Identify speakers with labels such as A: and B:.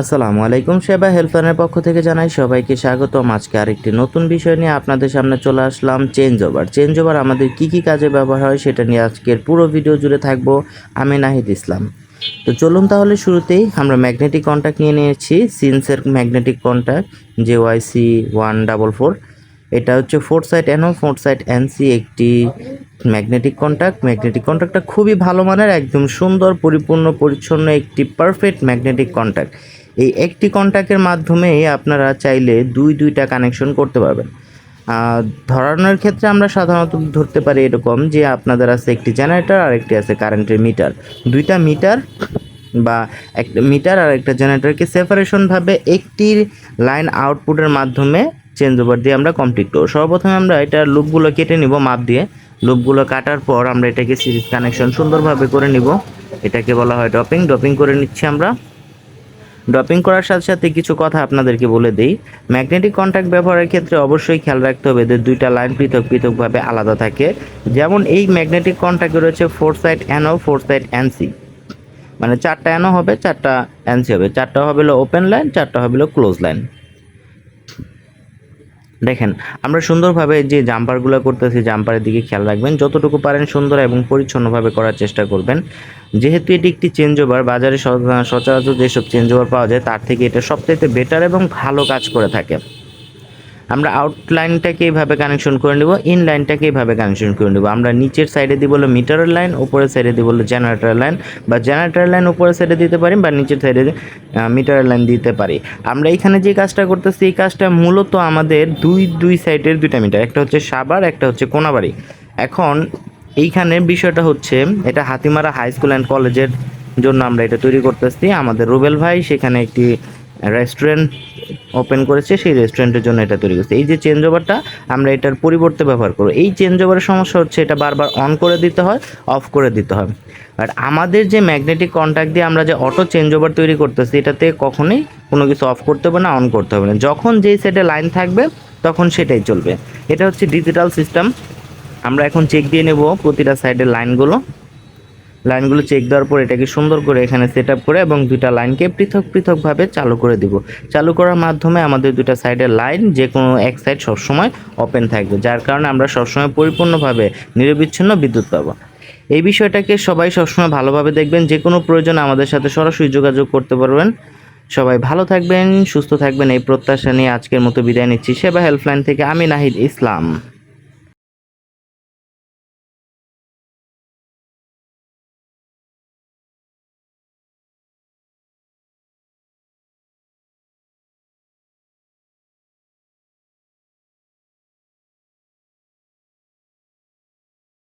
A: আসসালামু আলাইকুম সেবা হেল্পলাইনের পক্ষ থেকে জানাই সবাইকে স্বাগতম। আজকে আরেকটি নতুন বিষয় নিয়ে আপনাদের সামনে চলে আসলাম চেঞ্জ ওভার চেঞ্জ ওভার আমাদের কি কি কাজে ব্যবহার হয় সেটা নিয়ে আজকের পুরো ভিডিও জুড়ে থাকব আমি নাহিদ ইসলাম। তো চলুন তাহলে শুরুতেই আমরা ম্যাগনেটিক কন্ট্যাক্ট নিয়ে নিয়েছি। সিন্সের magnetic contact J YC one double four. এটা হচ্ছে four side NO four side NC একটি ম্যাগনেটিক কন্ট্যাক্ট ম্যাগনেটিক কন্ট্যাক্টটা খুবই ভালো মানের, একদম সুন্দর, পরিপূর্ণ, পরিচ্ছন্ন একটি পারফেক্ট ম্যাগনেটিক কন্ট্যাক্ট এই একটি কন্ট্যাক্টের মাধ্যমে আপনারা চাইলে দুই, দুইটা কানেকশন করতে পারবেন। ধরানোর ক্ষেত্রে আমরা সাধারণত ধরতে পারি এরকম যে আপনাদের আছে একটি জেনারেটর আর একটি আছে কারেন্টের মিটার। দুইটা মিটার বা একটা মিটার আর একটা জেনারেটরকে সেপারেশনভাবে একটি লাইন আউটপুটের মাধ্যমে চেঞ্জ ওভার দিয়ে আমরা কমপ্লিট করব। সর্বপ্রথমে আমরা এটা লুপগুলো কেটে নিব মাপ দিয়ে। লুপগুলো কাটার পর আমরা এটাকে সিরিজ কানেকশন সুন্দরভাবে করে নিব। এটাকে বলা হয় ড্রপিং ড্রপিং করে নিচ্ছি আমরা। ড্রপিং করার সাথে সাথে কিছু কথা আপনাদেরকে বলে দিই। ম্যাগনেটিক কন্ট্যাক্ট ব্যবহারের ক্ষেত্রে অবশ্যই খেয়াল রাখতে হবে এদের দুইটা লাইন পৃথক পৃথকভাবে আলাদা থাকে। যেমন এই ম্যাগনেটিক কন্ট্যাক্টে রয়েছে four side NO four side NC মানে চারটা অ্যানো হবে, চারটা অ্যানসি হবে। চারটা হবে ওপেন লাইন চারটা হবে ক্লোজ লাইন দেখেন, আমরা সুন্দরভাবে যে জাম্পারগুলো করতেছি, জাম্পারের দিকে খেয়াল রাখবেন। যতটুকু পারেন সুন্দর এবং পরিচ্ছন্নভাবে করার চেষ্টা করবেন। যেহেতু এটি একটি চেঞ্জ ওভার বাজারে সচরাচর যেসব চেঞ্জ ওভার পাওয়া যায়, তার থেকে এটা সবথেকে বেটার এবং ভালো কাজ করে থাকে। আমরা আউটলাইনটাকে এইভাবে কানেকশন করে নেব ইন লাইনটাকে এইভাবে কানেকশন করে নেব। আমরা নিচের সাইডে দিব হলো মিটারের লাইন উপরের সাইডে দিব হলো জেনারেটার লাইন বা জেনারেটার লাইন উপরের সাইডে দিতে পারি বা নিচের সাইডে মিটারের লাইন দিতে পারি। আমরা এখানে যে কাজটা করতেছি, এই কাজটা মূলত আমাদের দুই দুই সাইডের দুইটা মিটার একটা হচ্ছে সাবার একটা হচ্ছে কোনাবাড়ি। এখন এইখানে বিষয়টা হচ্ছে, এটা হাতিমারা হাই স্কুল অ্যান্ড কলেজের জন্য আমরা এটা তৈরি করতেছি। আমাদের রুবেল ভাই সেখানে একটি রেস্টুরেন্ট ওপেন করেছে, সেই রেস্টুরেন্টের জন্য এটা তৈরি করছে। এই যে চেঞ্জ ওভারটা আমরা এটার পরিবর্তে ব্যবহার করব। এই চেঞ্জ ওভারের সমস্যা হচ্ছে, এটা বারবার অন করে দিতে হয় অফ করে দিতে হয়। আর আমাদের যে ম্যাগনেটিক কন্ট্যাক্ট দিয়ে আমরা যে অটো চেঞ্জ ওভার তৈরি করতেছি, এটাতে কখনোই কোনো কিছু অফ করতে হবে না অন করতে হবে না। যখন যেই সেটে লাইন থাকবে, তখন সেটাই চলবে। এটা হচ্ছে ডিজিটাল সিস্টেম আমরা এখন চেক দিয়ে নেব প্রতিটা সাইডের লাইনগুলো লাইনগুলো চেক দেওয়ার পর এটাকে সুন্দর করে এখানে সেট করে এবং দুইটা লাইনকে পৃথক পৃথকভাবে চালু করে দিব। চালু করার মাধ্যমে আমাদের দুইটা সাইডের লাইন যে কোনো এক সাইড সবসময় ওপেন থাকবে, যার কারণে আমরা সবসময় পরিপূর্ণভাবে নিরবিচ্ছিন্ন বিদ্যুৎ পাবো। এই বিষয়টাকে সবাই সবসময় ভালোভাবে দেখবেন যে কোনো প্রয়োজন আমাদের সাথে সরাসরি যোগাযোগ করতে পারবেন। সবাই ভালো থাকবেন, সুস্থ থাকবেন, এই প্রত্যাশা নিয়ে আজকের মতো বিদায় নিচ্ছি। সেবা হেল্পলাইন থেকে আমি নাহিদ ইসলাম।